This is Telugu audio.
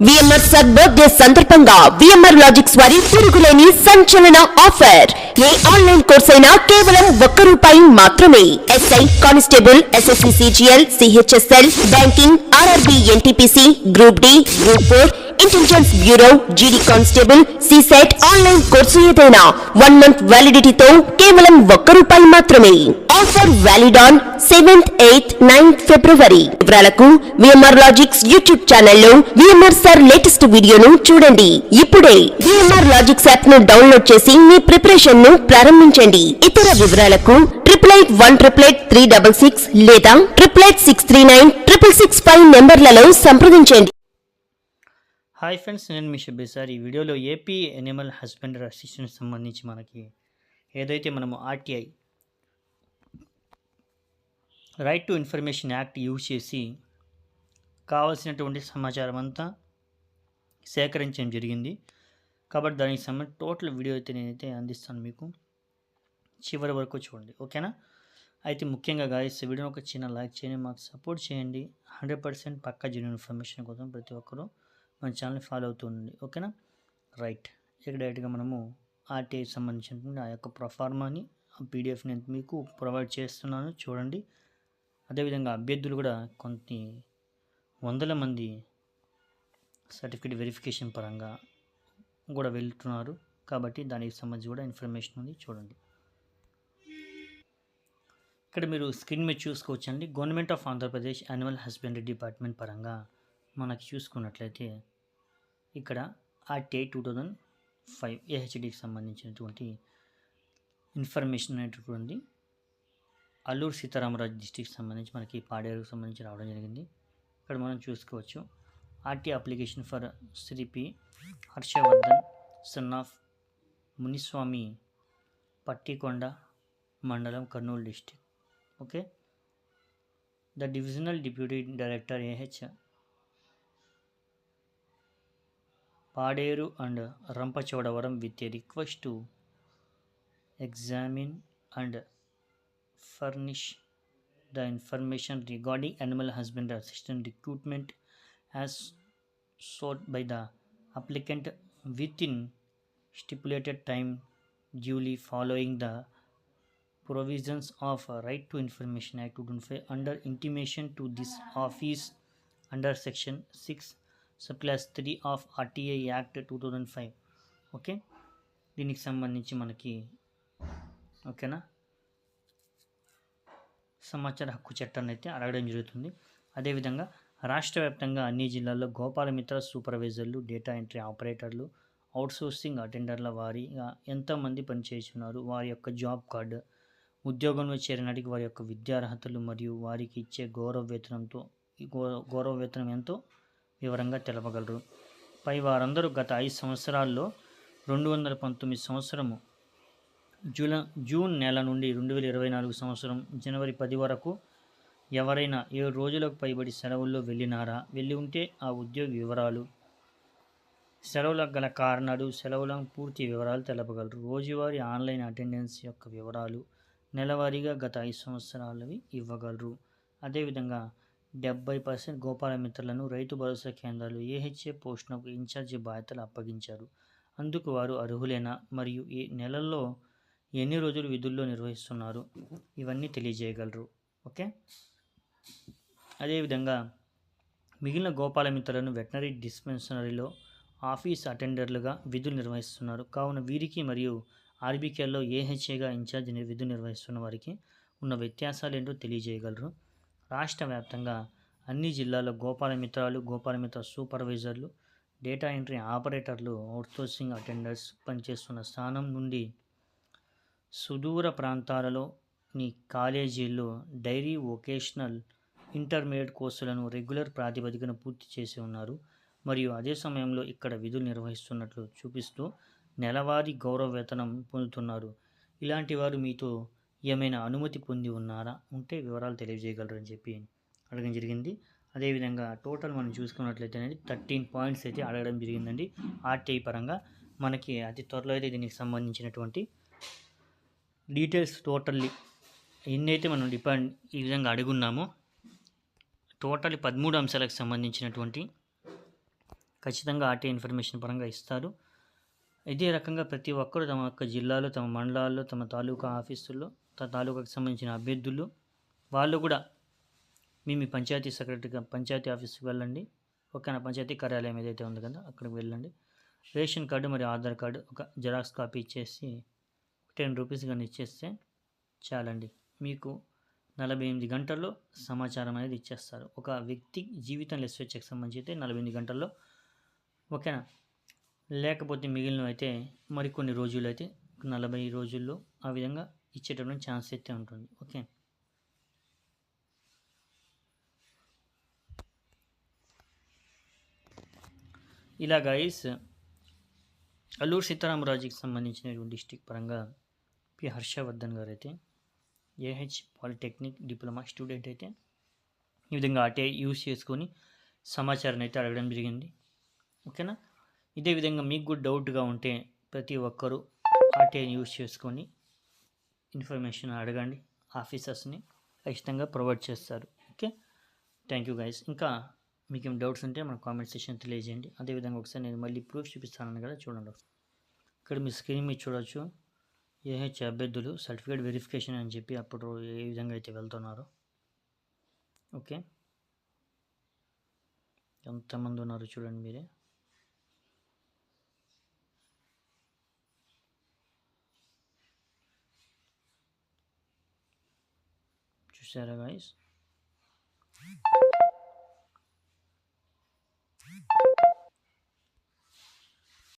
విఎంఆర్ సర్ బర్త్డే సందర్భంగా విఎంఆర్ లాజిక్స్ వారి తిరుగులేని సంచలన ఆఫర్. ఏ ఆన్లైన్ కోర్స్ అయినా కేవలం ఒక్క రూపాయి మాత్రమే. SI constable SSC CGL CHSL banking RRB NTPC group D group four intelligence bureau GD constable CSET online course ఏదైనా వన్ మంత్ వ్యాలిడిటీతో కేవలం ఒక్క రూపాయి మాత్రమే. Offer valid on seventh eighth ninth February వివరాలకు విఎంఆర్ లాజిక్స్ యూట్యూబ్ ఛానల్లో విఎంఆర్ సార్ లేటెస్ట్ వీడియోను చూడండి. ఇప్పుడే విఎంఆర్ లాజిక్స్ యాప్ను డౌన్లోడ్ చేసి మీ ప్రిపరేషన్ను ప్రారంభించండి. ఇతర వివరాలకు triple eight one triple eight three double six లేదా triple eight six three nine triple six five నెంబర్లలో సంప్రదించండి. హాయ్ ఫ్రెండ్స్ నేను మీ షబ్బీ సార్. ఈ వీడియోలో ఏపీ ఎనిమల్ హస్బెండరీ అసిస్టెంట్ సంబంధించి మనకి ఏదైతే మనము RTI right to information act use చేసి కావాల్సినటువంటి సమాచారం అంతా సేకరించడం జరిగింది. కాబట్టి దానికి సంబంధించి టోటల్ వీడియో అయితే నేనైతే అందిస్తాను మీకు. చివరి వరకు చూడండి ఓకేనా? అయితే ముఖ్యంగా గాయస్ వీడియోని ఒక చిన్న లైక్ చేయండి మాకు సపోర్ట్ చేయండి. హండ్రెడ్ పర్సెంట్ పక్కా జెన్యున్ ఇన్ఫర్మేషన్ కోసం ప్రతి ఒక్కరూ మన ఛానల్ని ఫాలో అవుతూ ఓకేనా? రైట్. ఇక్కడ డైరెక్ట్గా మనము ఆర్టీఐ సంబంధించినటువంటి ఆ యొక్క ప్రొఫార్మాని ఆ పీడిఎఫ్ నేను మీకు ప్రొవైడ్ చేస్తున్నాను చూడండి. అదేవిధంగా అభ్యర్థులు కూడా కొన్ని వందల మంది సర్టిఫికేట్ వెరిఫికేషన్ పరంగా కూడా వెళ్తున్నారు. కాబట్టి దానికి సంబంధించి కూడా ఇన్ఫర్మేషన్ ఉంది చూడండి. ఇక్కడ మీరు స్క్రీన్ మీద చూసుకోవచ్చండి. Government of Andhra Pradesh animal husbandry department పరంగా మనకి చూసుకున్నట్లయితే ఇక్కడ ఆర్టీఐ టూ థౌజండ్ ఫైవ్ ఏహెచ్డికి సంబంధించినటువంటి ఇన్ఫర్మేషన్ అనేటటువంటి అల్లూరు సీతారామరాజు డిస్టిక్ సంబంధించి మనకి పాడేరుకు సంబంధించి రావడం జరిగింది. ఇక్కడ మనం చూసుకోవచ్చు RT application for Shri P Harshavardhan son of Muniswamy Pattikonda మండలం Kurnool district okay? The divisional deputy director AH Paderu and Rampachodavaram with a request to examine and furnish the information regarding animal husbandry assistant recruitment as sought by the applicant within stipulated time duly following the provisions of right to information act 2005 under intimation to this office under section 6 సబ్లస్ three of RTI act two thousand five. Okay? దీనికి సంబంధించి మనకి ఓకేనా? సమాచార హక్కు చట్టాన్ని అయితే అడగడం జరుగుతుంది. అదేవిధంగా రాష్ట్ర వ్యాప్తంగా అన్ని జిల్లాల్లో గోపాలమిత్ర సూపర్వైజర్లు డేటా ఎంట్రీ ఆపరేటర్లు అవుట్సోర్సింగ్ అటెండర్ల వారిగా ఎంతమంది పనిచేస్తున్నారు. వారి యొక్క జాబ్ కార్డు ఉద్యోగంలో చేరినాటికి వారి యొక్క విద్యార్హతలు మరియు వారికి ఇచ్చే గౌరవ వేతనంతో ఈ గౌరవ వేతనం ఎంతో? వివరంగా తెలపగలరు. పై వారందరూ గత ఐదు సంవత్సరాల్లో రెండు వందల పంతొమ్మిది సంవత్సరము జూలై జూన్ నెల నుండి రెండు వేల ఇరవై నాలుగు సంవత్సరం జనవరి పది వరకు ఎవరైనా ఏడు రోజులకు పైబడి సెలవుల్లో వెళ్ళినారా? వెళ్ళి ఉంటే ఆ ఉద్యోగి వివరాలు సెలవులకు గల కారణాలు సెలవులను పూర్తి వివరాలు తెలపగలరు. రోజువారీ ఆన్లైన్ అటెండెన్స్ యొక్క వివరాలు నెలవారీగా గత ఐదు సంవత్సరాలవి ఇవ్వగలరు. అదేవిధంగా డెబ్బై పర్సెంట్ గోపాల మిత్రులను రైతు భరోసా కేంద్రాలు ఏహెచ్ఏ పోస్టునకు ఇన్ఛార్జి బాధ్యతలు అప్పగించారు. అందుకు వారు అర్హులేనా? మరియు ఈ నెలల్లో ఎన్ని రోజులు విధుల్లో నిర్వహిస్తున్నారు? ఇవన్నీ తెలియజేయగలరు. ఓకే? అదేవిధంగా మిగిలిన గోపాలమిత్రులను వెటనరీ డిస్పెన్సరీలో ఆఫీస్ అటెండర్లుగా విధులు నిర్వహిస్తున్నారు. కావున వీరికి మరియు ఆర్బీకేలో ఏహెచ్ఏగా ఇన్ఛార్జ్ విధులు నిర్వహిస్తున్న వారికి ఉన్న వ్యత్యాసాలు ఏంటో తెలియజేయగలరు. రాష్ట్ర వ్యాప్తంగా అన్ని జిల్లాల్లో గోపాలమిత్రాలు గోపాలమిత్ర సూపర్వైజర్లు డేటా ఎంట్రీ ఆపరేటర్లు అవుట్సోర్సింగ్ అటెండర్స్ పనిచేస్తున్న స్థానం నుండి సుదూర ప్రాంతాలలో నీ కాలేజీల్లో డైరీ వొకేషనల్ ఇంటర్మీడియట్ కోర్సులను రెగ్యులర్ ప్రాతిపదికన పూర్తి చేసి ఉన్నారు. మరియు అదే సమయంలో ఇక్కడ విధులు నిర్వహిస్తున్నట్లు చూపిస్తూ నెలవారీ గౌరవ వేతనం పొందుతున్నారు. ఇలాంటి వారు మీతో ఏమైనా అనుమతి పొంది ఉన్నారా? ఉంటే వివరాలు తెలియజేయగలరు అని చెప్పి అడగడం జరిగింది. అదేవిధంగా టోటల్ మనం చూసుకున్నట్లయితే అనేది థర్టీన్ పాయింట్స్ అయితే అడగడం జరిగిందండి. ఆర్టీఐ పరంగా మనకి అతి త్వరలో అయితే దీనికి సంబంధించినటువంటి డీటెయిల్స్ టోటల్లీ ఎన్నైతే మనం డిపెండ్ ఈ విధంగా అడుగున్నామో టోటల్ పదమూడు అంశాలకు సంబంధించినటువంటి ఖచ్చితంగా ఆర్టీ ఇన్ఫర్మేషన్ పరంగా ఇస్తారు. ఇదే రకంగా ప్రతి ఒక్కరూ తమ యొక్క జిల్లాలో తమ మండలాల్లో తమ తాలూకా ఆఫీసుల్లో తమ తాలూకాకు సంబంధించిన అభ్యర్థులు వాళ్ళు కూడా మీ మీ పంచాయతీ సెక్రటరీగా పంచాయతీ ఆఫీస్కి వెళ్ళండి. ఓకేనా? పంచాయతీ కార్యాలయం ఏదైతే ఉంది కదా అక్కడికి వెళ్ళండి. రేషన్ కార్డు మరియు ఆధార్ కార్డు ఒక జెరాక్స్ కాపీ ఇచ్చేసి టెన్ రూపీస్ కానీ ఇచ్చేస్తే చాలండి. మీకు నలభై ఎనిమిది గంటల్లో సమాచారం అనేది ఇచ్చేస్తారు. ఒక వ్యక్తి జీవితం స్వేచ్ఛకు సంబంధించి అయితే నలభై ఎనిమిది గంటల్లో ఓకేనా? లేకపోతే మిగిలినవి అయితే మరికొన్ని రోజులు అయితే నలభై రోజుల్లో ఆ విధంగా ఇచ్చేటప్పుడు ఛాన్స్ అయితే ఉంటుంది. ఓకే? ఇలా గైస్ అల్లూరు సీతారామరాజుకి సంబంధించిన డిస్టిక్ పరంగా పి. హర్షవర్ధన్ గారు అయితే ఏహెచ్ పాలిటెక్నిక్ డిప్లొమా స్టూడెంట్ అయితే ఈ విధంగా అటే యూస్ చేసుకొని సమాచారాన్ని అయితే అడగడం జరిగింది. ఓకేనా? ఇదే విధంగా మీకు కూడా డౌట్గా ఉంటే ప్రతి ఒక్కరూ ఆర్టీఐని యూస్ చేసుకొని ఇన్ఫర్మేషన్ అడగండి. ఆఫీసర్స్ని ఖచ్చితంగా ప్రొవైడ్ చేస్తారు. ఓకే? Thank you guys. ఇంకా మీకు ఏం డౌట్స్ ఉంటే మన కామెంట్ సెక్షన్ తెలియజేయండి. అదేవిధంగా ఒకసారి నేను మళ్ళీ ప్రూఫ్ చూపిస్తానని కదా చూడండి ఇక్కడ మీ స్క్రీన్ మీద చూడవచ్చు ఏహెచ్ అభ్యర్థులు సర్టిఫికేట్ వెరిఫికేషన్ అని చెప్పి అప్పుడు ఏ విధంగా అయితే వెళ్తున్నారో. ఓకే? ఎంతమంది ఉన్నారు చూడండి మీరే. చూసారా గాయస్